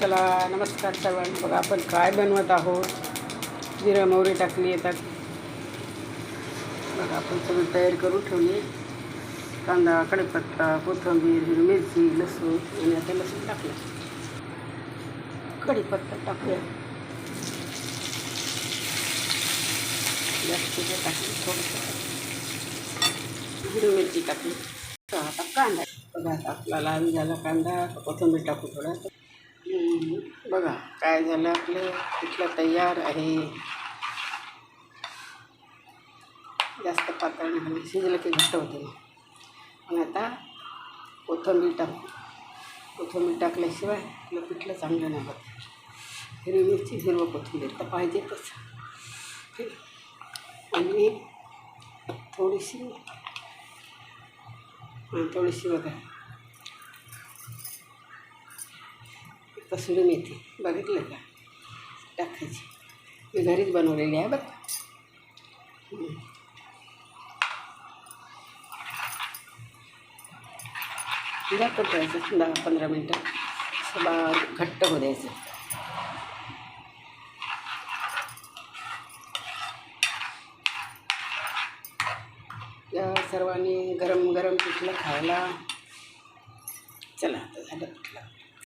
चला नमस्कार सर्वांना. बघा आपण काय बनवत आहोत? जिरं मोहरी टाकली येतात बघा आपण सगळं तयार करून ठेवली कांदा कढीपत्ता कोथिंबीर हिरवी मिरची लसूण आणि आता लसूण टाकलं. कढीपत्ता टाकूया. जास्त टाकली थोडंसं हिरवी मिरची टाकली. आता कांदा. बघा आपला लाल झाला कांदा. कोथिंबीर टाकू थोडा. बघा काय झालं आपलं? पिठलं तयार आहे? जास्त पातळ नाही झालं. शिजलं की घट्ट होते. आणि आता कोथिंबीर टाकू. कोथिंबीर टाकल्याशिवाय आपलं पिठलं चांगलं नाही होत. हिरवी मिरची हिरवं कोथिंबीर तर पाहिजेतच. ठीक आणि थोडीशी थोडीशी बघा. कसुरी मेथी बघितलं का? टाकायची. मी घरीच बनवलेली आहे बघ. जातं करायचं दहा पंधरा मिनटं. सगळा घट्ट हो द्यायचं या सर्वांनी गरम गरम पिठलं खायला. चला आता झालं पिठलं.